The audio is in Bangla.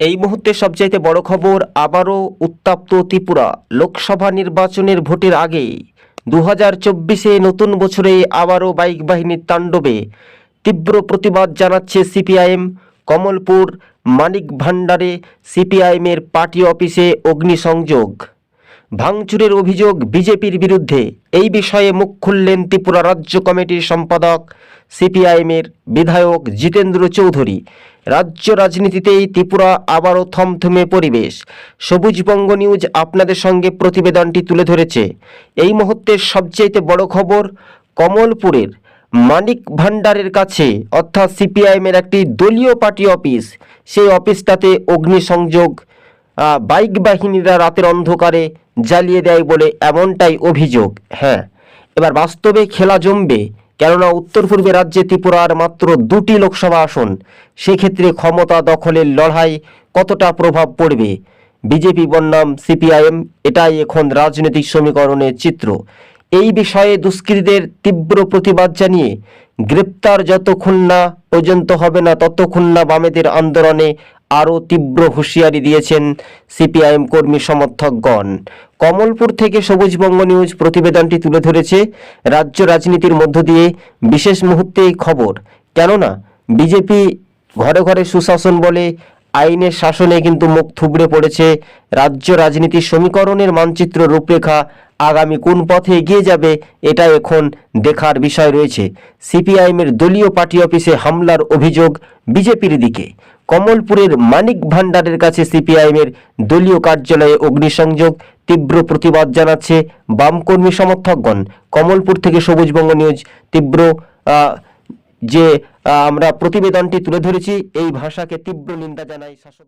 এই মুহূর্তে সবচাইতে বড় খবর আবারও উত্তাপ্ত ত্রিপুরা। লোকসভা নির্বাচনের ভোটের আগে দু হাজার চব্বিশে নতুন বছরে আবারও বাইক বাহিনীর তাণ্ডবে তীব্র প্রতিবাদ জানাচ্ছে সিপিআইএম। কমলপুর মানিক ভান্ডারে সিপিআইএমের পার্টি অফিসে অগ্নিসংযোগ। ভাঙচুরের অভিযোগ বিজেপির বিরুদ্ধে। এই বিষয়ে মুখ খুললেন ত্রিপুরা রাজ্য কমিটির সম্পাদক, সিপিআইএমের বিধায়ক জিতেন্দ্র চৌধুরী। রাজ্য রাজনীতিতেই ত্রিপুরা আবারও থমথমে পরিবেশ। সবুজবঙ্গ নিউজ আপনাদের সঙ্গে প্রতিবেদনটি তুলে ধরেছে। এই মুহূর্তের সবচেয়ে বড় খবর কমলপুরের মানিক ভান্ডারের কাছে, অর্থাৎ সিপিআইএমের একটি দলীয় পার্টি অফিস। সেই অফিসটাতে অগ্নিসংযোগ বাইক বাহিনীরা রাতের অন্ধকারে জ্বালিয়ে দেয় বলে এমনটাই অভিযোগ। হ্যাঁ এবার বাস্তবে খেলা জমবে কেননা উত্তর পূর্বে রাজ্যে ত্রিপুরার মাত্র দুটি লোকসভা আসন, সেক্ষেত্রে ক্ষমতা দখলের লড়াই কতটা প্রভাব পড়বে? বিজেপি বনাম সিপিআইএম, এটাই এখন রাজনৈতিক সমীকরণের চিত্র। এই বিষয়ে দুষ্কৃতীদের তীব্র প্রতিবাদ জানিয়ে গ্রেপ্তার যতক্ষণ না পর্যন্ত হবে না, ততক্ষণ না বামেদের আন্দোলনে আরও তীব্র হুঁশিয়ারি দিয়েছেন সিপিআইএম কর্মী সমর্থকগণ। কমলপুর থেকে সবুজবঙ্গ নিউজ প্রতিবেদনটি তুলে ধরেছে রাজ্য রাজনীতির মধ্য দিয়ে বিশেষ মুহূর্তে এই খবর। কেননা, বিজেপি ঘরে ঘরে সুশাসন বলে আইনের শাসনে কিন্তু মুখ থুবড়ে পড়েছে রাজ্য রাজনীতির সমীকরণের মানচিত্র রূপরেখা। আগামী কোন পথে এগিয়ে যাবে এটা এখন দেখার বিষয় রয়েছে। সিপিআইএমের দলীয় পার্টি অফিসে হামলার অভিযোগ বিজেপির দিকে। কমলপুরের মানিক ভান্ডারের কাছে সিপিআইএমের দলীয় কার্যালয়ে অগ্নিসংযোগ, তীব্র প্রতিবাদ জানাচ্ছে বামকর্মী সমর্থকগণ। কমলপুর থেকে সবুজবঙ্গ নিউজ, তীব্র যে আমরা প্রতিবেদনটি তুলে ধরেছি এই ভাষাকে তীব্র নিন্দা জানাই শাসক